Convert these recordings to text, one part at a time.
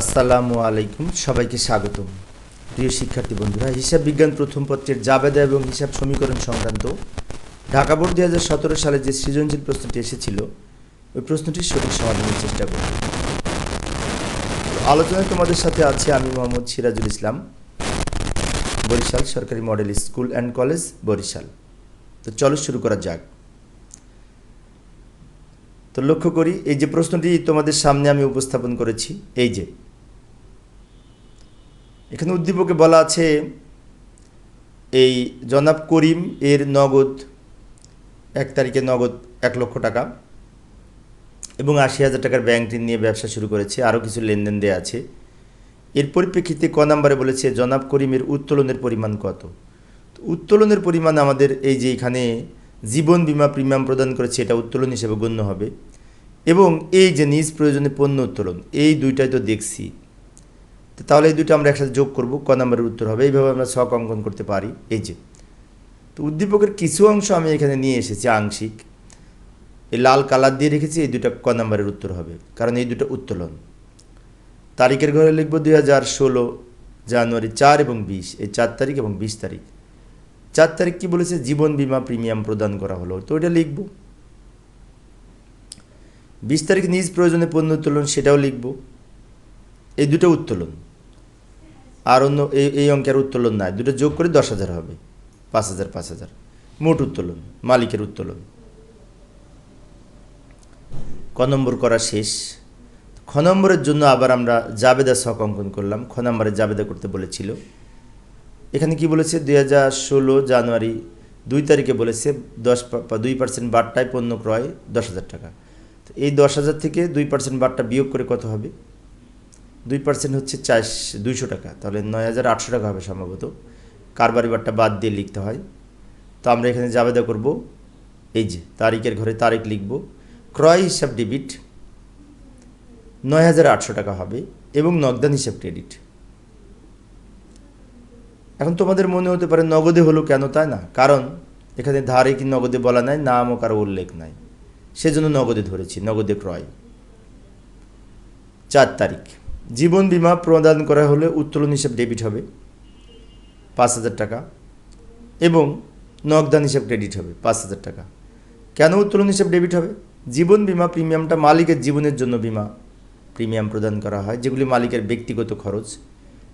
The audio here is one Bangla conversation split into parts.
আসসালামু আলাইকুম, সবাইকে স্বাগতম। প্রিয় শিক্ষার্থী বন্ধুরা, হিসাব বিজ্ঞান প্রথম পত্রের জাবেদা এবং হিসাব সমীকরণ সংক্রান্ত ঢাকা বোর্ড দুই হাজার সতেরো সালে যে সৃজনশীল প্রশ্নটি এসেছিল, ওই প্রশ্নটির সঠিক সমাধানের চেষ্টা করব। তো আলোচনায় তোমাদের সাথে আছে আমি মোহাম্মদ সিরাজুল ইসলাম, বরিশাল সরকারি model school and college, Barishal. তো চলো শুরু করা যাক। তো লক্ষ্য করি, এই যে প্রশ্নটি তোমাদের সামনে আমি উপস্থাপন করেছি, এই যে এখানে উদ্দীপকে বলা আছে এই জনাব করিম এর নগদ এক তারিখে নগদ এক লক্ষ টাকা এবং আশি হাজার টাকার ব্যাংক ঋণ নিয়ে ব্যবসা শুরু করেছে। আরও কিছু লেনদেন দেওয়া আছে। এর পরিপ্রেক্ষিতে ক নাম্বারে বলেছে, জনাব করিমের উত্তোলনের পরিমাণ কত? উত্তোলনের পরিমাণ আমাদের এই যে এখানে জীবন বিমা প্রিমিয়াম প্রদান করেছে, এটা উত্তোলন হিসেবে গণ্য হবে। এবং এই যে নিজ প্রয়োজনে পণ্য উত্তোলন, এই দুইটাই তো দেখছি। তাহলে এই দুটো আমরা একসাথে যোগ করব, ক নম্বরের উত্তর হবে। এইভাবে আমরা ছক অঙ্কন করতে পারি। এই যে, তো উদ্দীপকের কিছু অংশ আমি এখানে নিয়ে এসেছি আংশিক। এই লাল কালার দিয়ে রেখেছি, এই দুটো ক নম্বরের উত্তর হবে, কারণ এই দুটো উত্তোলন। তারিখের ঘরে লিখব দুই হাজার ষোলো, জানুয়ারি চার এবং বিশ। এই চার তারিখ এবং বিশ তারিখ। চার তারিখ কি বলেছে? জীবন বিমা প্রিমিয়াম প্রদান করা হলো। তো ওইটা লিখব। বিশ তারিখ নিজ প্রয়োজনে পণ্য উত্তোলন, সেটাও লিখব। এই দুটো উত্তোলন। আর অন্য এই এই অঙ্কের উত্তোলন নাই। দুটো যোগ করে দশ হাজার হবে। পাঁচ হাজার পাঁচ হাজার। মোট উত্তোলন, মালিকের উত্তোলন। ক নম্বর করা শেষ। খ নম্বরের জন্য আবার আমরা জাবেদা শখ অঙ্কন করলাম। খ নম্বরে জাবেদা করতে বলেছিল। এখানে কি বলেছে? দুই হাজার ষোলো জানুয়ারি দুই তারিখে বলেছে, দশ দুই পার্সেন্ট বাট্টায় পণ্য ক্রয় দশ হাজার টাকা। এই দশ হাজার থেকে দুই পার্সেন্ট বাট্টা বিয়োগ করে কত হবে? দুই পার্সেন্ট হচ্ছে চার দুইশো টাকা। তাহলে নয় হাজার আটশো টাকা হবে সম্ভবত। কারবারি বাট্টা বাদ দিয়ে লিখতে হয়। তো আমরা এখানে জাবেদা করব, এই যে তারিখের ঘরে তারিখ লিখব। ক্রয় হিসাব ডেবিট নয় হাজার আটশো টাকা হবে এবং নগদান হিসাব ক্রেডিট এখন তোমাদের মনে হতে পারে নগদে হলো কেন, তাই না? কারণ এখানে ধারে কি নগদে বলা নাই, নাম ও কারও উল্লেখ নাই। সেজন্য নগদে ধরেছি, নগদে ক্রয়। চার তারিখ। জীবন বিমা প্রদান করা হলে উত্তোলন হিসাব ডেবিট হবে, পাঁচ হাজার টাকা এবং নগদান হিসাব ক্রেডিট হবে, পাঁচ হাজার টাকা। কেন উত্তোলন হিসাব ডেবিট হবে? জীবন বিমা প্রিমিয়ামটা মালিকের জীবনের জন্য বিমা প্রিমিয়াম প্রদান করা হয়, যেগুলি মালিকের ব্যক্তিগত খরচ,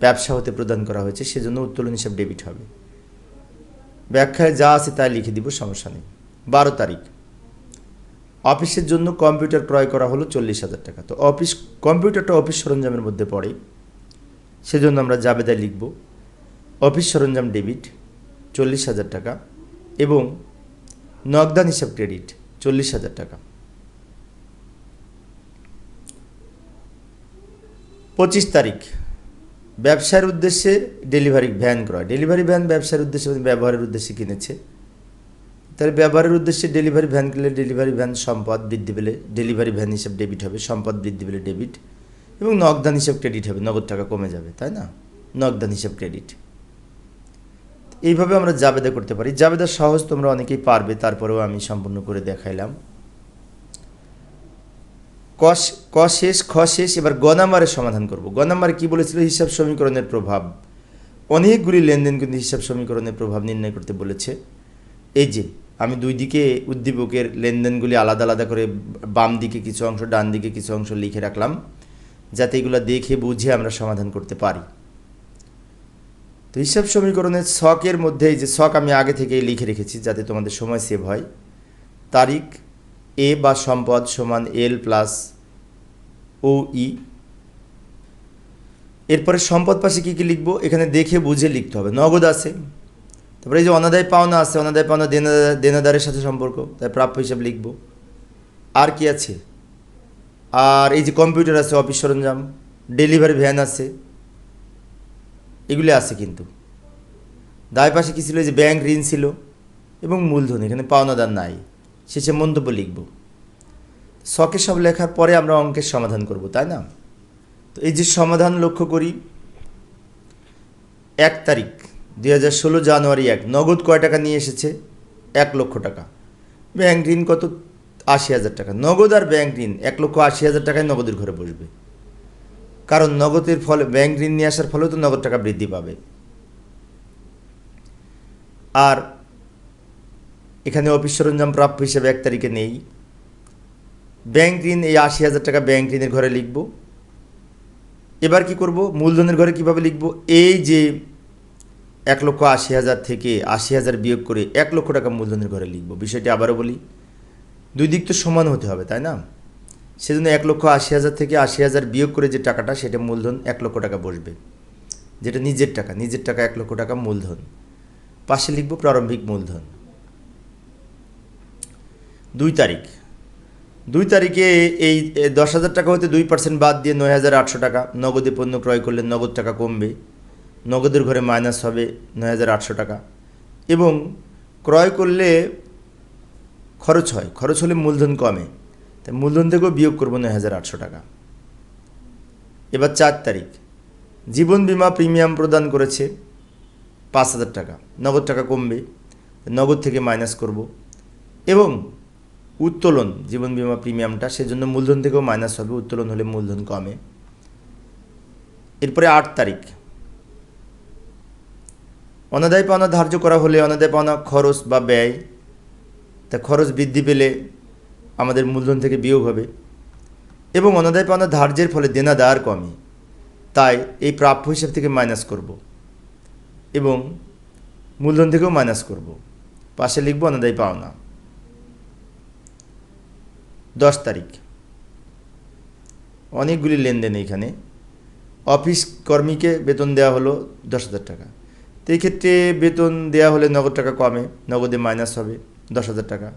ব্যবসা হতে প্রদান করা হয়েছে, সেজন্য উত্তোলন হিসাব ডেবিট হবে। ব্যাখ্যায় যা আছে তাই লিখে দিব, সমস্যা নেই। বারো তারিখ। অফিসের জন্য কম্পিউটার ক্রয় করা হলো চল্লিশ হাজার টাকা। তো অফিস, কম্পিউটারটা অফিস সরঞ্জামের মধ্যে পড়ে। সেজন্য আমরা জাবেদায় লিখব, অফিস সরঞ্জাম ডেবিট চল্লিশ হাজার টাকা এবং নগদান হিসাব ক্রেডিট চল্লিশ হাজার টাকা। পঁচিশ তারিখ ব্যবসার উদ্দেশ্যে ডেলিভারি ভ্যান ক্রয়। ডেলিভারি ভ্যান ব্যবসার উদ্দেশ্যে ব্যবহারের উদ্দেশ্যে কিনেছে। তাহলে ব্যবহারের উদ্দেশ্যে ডেলিভারি ভ্যান কিনলে ডেলিভারি ভ্যান সম্পদ বৃদ্ধি পেলে ডেলিভারি ভ্যান হিসাব ডেবিট হবে, সম্পদ বৃদ্ধি পেলে ডেবিট এবং নগদান হিসাব ক্রেডিট হবে, নগদ টাকা কমে যাবে, তাই না? নগদান হিসাব ক্রেডিট এইভাবে আমরা জাবেদা করতে পারি। জাবেদা সহজ তোমরা অনেকেই পারবে, তারপরেও আমি সম্পূর্ণ করে দেখাইলাম। কস ক শেষ, খ শেষ, এবার গ নাম্বারের সমাধান করব। গ নাম্বারে কী বলেছিল? হিসাব সমীকরণের প্রভাব। অনেকগুলি লেনদেন কিন্তু হিসাব সমীকরণের প্রভাব নির্ণয় করতে বলেছে। এই যে আমি দুই দিকে উদ্দীপকের লেনদেনগুলি আলাদা আলাদা করে বাম দিকে কিছু অংশ, ডান দিকে কিছু অংশ লিখে রাখলাম, যাতে এগুলো দেখে বুঝে আমরা সমাধান করতে পারি। তো হিসাব সমীকরণের শখের মধ্যে যে শখ আমি আগে থেকেই লিখে রেখেছি, যাতে তোমাদের সময় সেভ হয়, তারিখ এ বা সম্পদ সমান এল প্লাস ও ই। এরপরে সম্পদ পাশে কী কী লিখব? এখানে দেখে বুঝে লিখতে হবে। নগদ আছে তারপরে এই যে অনাদায় পাওনা আছে, অনাদায় পাওনা দেনাদার দেনাদারের সাথে সম্পর্ক, তাই প্রাপ্য হিসাব লিখব। আর কি আছে? আর এই যে কম্পিউটার আছে, অফিস সরঞ্জাম, ডেলিভারি ভ্যান আছে, এগুলি আছে কিন্তু। দায় পাশে কী ছিল? যে ব্যাংক ঋণ ছিল এবং মূলধন, এখানে পাওনাদার নাই। শেষে মন্তব্য লিখব। শখে সব লেখার পরে আমরা অঙ্কের সমাধান করব, তাই না? তো এই যে সমাধান লক্ষ্য করি, এক তারিখ। দুই হাজার ষোলো জানুয়ারি এক। নগদ কয় টাকা নিয়ে এসেছে? এক লক্ষ টাকা। ব্যাংক ঋণ কত? আশি হাজার টাকা। নগদ আর ব্যাংক ঋণ, এক লক্ষ আশি হাজার টাকায় নগদের ঘরে বসবে। কারণ নগদের ফলে, ব্যাংক ঋণ নিয়ে আসার ফলেও তো নগদ টাকা বৃদ্ধি পাবে। আর এখানে অফিস সরঞ্জাম প্রাপ্য হিসেবে এক তারিখে নেই। ব্যাংক ঋণ, এই আশি হাজার টাকা ব্যাংক ঋণের ঘরে লিখব। এবার কি করব? মূলধনের ঘরে কীভাবে লিখব? এই যে এক লক্ষ আশি হাজার থেকে আশি হাজার বিয়োগ করে এক লক্ষ টাকা মূলধনের ঘরে লিখব। বিষয়টি আবারও বলি। দুই দিক তো সমান হতে হবে, তাই না? সেজন্য এক লক্ষ আশি হাজার থেকে আশি হাজার বিয়োগ করে যে টাকাটা, সেটা মূলধন এক লক্ষ টাকা বসবে। যেটা নিজের টাকা নিজের টাকা এক লক্ষ টাকা মূলধন। পাশে লিখব প্রারম্ভিক মূলধন। দুই তারিখ। দুই তারিখে এই দশ হাজার টাকা হতে দুই পার্সেন্ট বাদ দিয়ে নয় হাজার আটশো টাকা নগদে পণ্য ক্রয় করলে নগদ টাকা কমবে। নগদের ঘরে মাইনাস হবে নয় হাজার আটশো টাকা। এবং ক্রয় করলে খরচ হয়। খরচ হলে মূলধন কমে। তাই মূলধন থেকেও বিয়োগ করব নয় হাজার আটশো টাকা। এবার চার তারিখ। জীবন বিমা প্রিমিয়াম প্রদান করেছে পাঁচ হাজার টাকা। নগদ টাকা কমবে। নগদ থেকে মাইনাস করব। এবং উত্তোলন, জীবন বিমা প্রিমিয়ামটা, সেজন্য মূলধন থেকেও মাইনাস হবে। উত্তোলন হলে মূলধন কমে। এরপরে আট তারিখ। অনাদায় পাওনা ধার্য করা হলে অনাদায় পাওনা খরচ বা ব্যয়, তা খরচ বৃদ্ধি পেলে আমাদের মূলধন থেকে বিয়োগ হবে। এবং অনাদায় পাওনা ধার্যের ফলে দেনাদার কমে। তাই এই প্রাপ্য হিসাব থেকে মাইনাস করব। এবং মূলধন থেকেও মাইনাস করব। পাশে লিখব অনাদায় পাওনা। দশ তারিখ। অনেকগুলি লেনদেন এখানে। অফিস কর্মীকে বেতন দেওয়া হলো দশ হাজার টাকা। তো এই ক্ষেত্রে বেতন দেওয়া হলে নগদ টাকা কমে, নগদে মাইনাস হবে, দশ হাজার টাকা।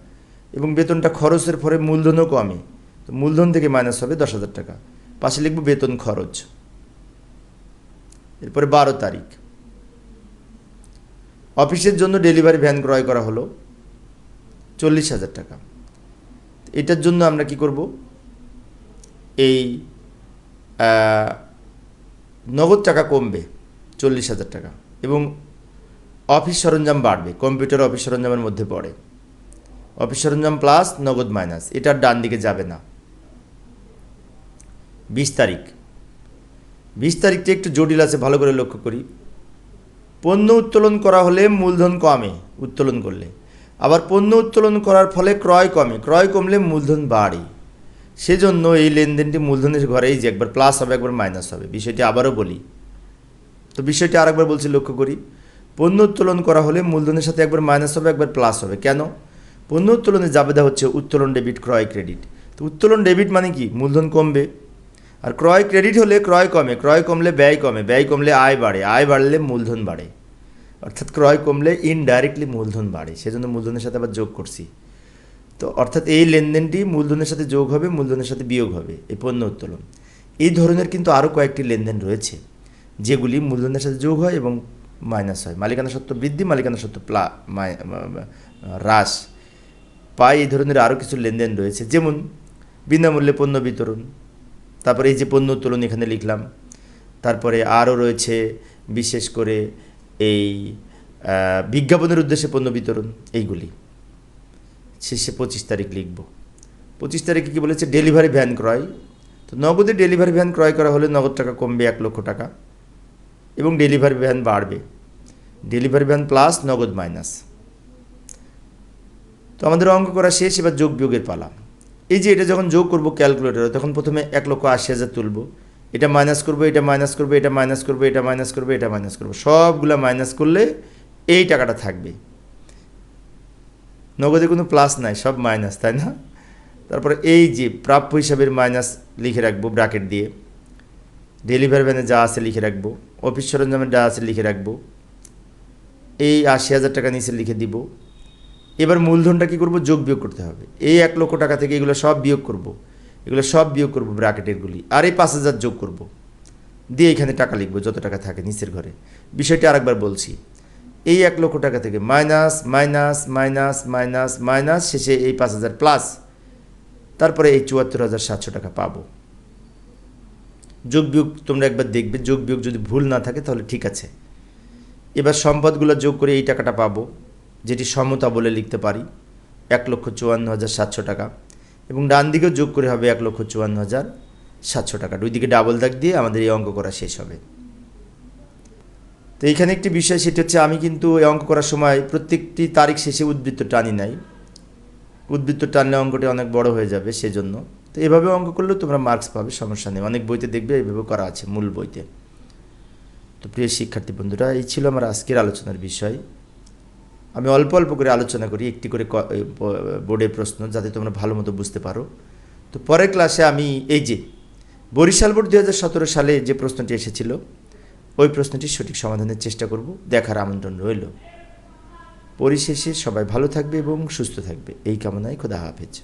এবং বেতনটা খরচের ফলে মূলধনও কমে, তো মূলধন থেকে মাইনাস হবে দশ হাজার টাকা। পাশে লিখব বেতন খরচ। এরপরে বারো তারিখ। অফিসের জন্য ডেলিভারি ভ্যান ক্রয় করা হলো, চল্লিশ হাজার টাকা। এটার জন্য আমরা কি করব? এই নগদ টাকা কমবে, চল্লিশ হাজার টাকা। এবং অফিস সরঞ্জাম বাড়বে, কম্পিউটার অফিস সরঞ্জামের মধ্যে পড়ে। অফিস সরঞ্জাম প্লাস নগদ মাইনাস এটার ডান দিকে যাবে না। বিশ তারিখ। বিশ তারিখটা একটু জটিল আছে, ভালো করে লক্ষ্য করি। পণ্য উত্তোলন করা হলে মূলধন কমে উত্তোলন করলে। আবার পণ্য উত্তোলন করার ফলে ক্রয় কমে, ক্রয় কমলে মূলধন বাড়ে। সেজন্য এই লেনদেনটি মূলধনের ঘরেই যে একবার প্লাস হবে, একবার মাইনাস হবে। বিষয়টি আবারও বলি। তো বিষয়টি আরেকবার বলছি, লক্ষ্য করি। পণ্য উত্তোলন করা হলে মূলধনের সাথে একবার মাইনাস হবে, একবার প্লাস হবে। কেন? পণ্য উত্তোলনের জাবেদা হচ্ছে উত্তোলন ডেবিট ক্রয় ক্রেডিট তো উত্তোলন ডেবিট মানে কি? মূলধন কমবে। আর ক্রয় ক্রেডিট হলে ক্রয় কমে। ক্রয় কমলে ব্যয় কমে। ব্যয় কমলে আয় বাড়ে। আয় বাড়লে মূলধন বাড়ে। অর্থাৎ ক্রয় কমলে ইনডাইরেক্টলি মূলধন বাড়ে। সেজন্য মূলধনের সাথে আবার যোগ করছি। তো অর্থাৎ এই লেনদেনটি মূলধনের সাথে যোগ হবে, মূলধনের সাথে বিয়োগ হবে, এই পণ্য উত্তোলন। এই ধরনের কিন্তু আরও কয়েকটি লেনদেন রয়েছে। যেগুলি মূলধনের সাথে যোগ হয় এবং মাইনাস হয়। মালিকানা সত্ত্ব বৃদ্ধি, মালিকানা সত্ত্ব প্লা হ্রাস। পাই এই ধরনের আরও কিছু লেনদেন রয়েছে। যেমন বিনামূল্যে পণ্য বিতরণ, তারপরে এই যে পণ্য উত্তোলন এখানে লিখলাম, তারপরে আরও রয়েছে বিশেষ করে এই বিজ্ঞাপনের উদ্দেশ্যে পণ্য বিতরণ, এইগুলি। শেষে পঁচিশ তারিখ লিখব। পঁচিশ তারিখে কী বলেছে? ডেলিভারি ভ্যান ক্রয়। তো নগদে ডেলিভারি ভ্যান ক্রয় করা হলে নগদ টাকা কমবে এক লক্ষ টাকা। এবং ডেলিভারি ভ্যান বাড়বে। ডেলিভারি ভ্যান প্লাস নগদ মাইনাস তো আমাদের অঙ্ক করা শেষ, এবার যোগ বিয়োগের পালা। এই যে এটা যখন যোগ করব ক্যালকুলেটরে তখন প্রথমে এক লক্ষ আশি হাজার তুলব। এটা মাইনাস করব, এটা মাইনাস করব, এটা মাইনাস করব, এটা মাইনাস করব, এটা মাইনাস করব। সবগুলা মাইনাস করলে এই টাকাটা থাকবে। নগদে কোনো প্লাস নাই, সব মাইনাস তাই না? তারপরে এই যে প্রাপ্য হিসাবের মাইনাস লিখে রাখব ব্র্যাকেট দিয়ে। ডেলিভারি ভ্যানে যা আছে লিখে রাখব অফিস সরঞ্জামের যা আছে লিখে রাখব এই আশি হাজার টাকা নিচে লিখে দিব। এবার মূলধনটা কী করব? যোগ বিয়োগ করতে হবে। এই এক লক্ষ টাকা থেকে এগুলো সব বিয়োগ করব। এগুলো সব বিয়োগ করব ব্র্যাকেটেরগুলি। আর এই পাঁচ হাজার যোগ করব। দিয়ে এখানে টাকা লিখব, যত টাকা থাকে নিচের ঘরে। বিষয়টি আরেকবার বলছি। এই এক লক্ষ টাকা থেকে minus minus minus minus minus, শেষে এই পাঁচ হাজার প্লাস। তারপরে এই চুয়াত্তর হাজার সাতশো টাকা পাবো। যোগ বিয়োগ তোমরা একবার দেখবে, যোগ বিয়োগ যদি ভুল না থাকে তাহলে ঠিক আছে। এবার সম্পদগুলো যোগ করে এই টাকাটা পাবো, যেটি সমতা বলে লিখতে পারি, এক লক্ষ চুয়ান্ন হাজার সাতশো টাকা। এবং ডান দিকেও যোগ করে হবে এক লক্ষ চুয়ান্ন হাজার সাতশো টাকা। দুই দিকে ডাবল দাগ দিয়ে আমাদের এই অঙ্ক করা শেষ হবে। তো এইখানে একটি বিষয়, সেটা হচ্ছে আমি কিন্তু এই অঙ্ক করার সময় প্রত্যেকটি তারিখ শেষে উদ্বৃত্ত টানি নাই। উদ্বৃত্ত টানলে অঙ্কটি অনেক বড় হয়ে যাবে, সেজন্য। তো এভাবে অঙ্ক করলেও তোমরা মার্কস পাবে, সমস্যা নেই। অনেক বইতে দেখবে এইভাবে করা আছে, মূল বইতে। তো প্রিয় শিক্ষার্থী বন্ধুরা, এই ছিল আমার আজকের আলোচনার বিষয়। আমি অল্প অল্প করে আলোচনা করি, একটি করে বোর্ডের প্রশ্ন, যাতে তোমরা ভালো মতো বুঝতে পারো। তো পরের ক্লাসে আমি এই যে, বরিশাল বোর্ড দু হাজার সতেরো সালে যে প্রশ্নটি এসেছিল, ওই প্রশ্নটির সঠিক সমাধানের চেষ্টা করব, দেখার আমন্ত্রণ রইল। পরিশেষে সবাই ভালো থাকবে এবং সুস্থ থাকবে। এই কামনায় খোদা হাফেজ।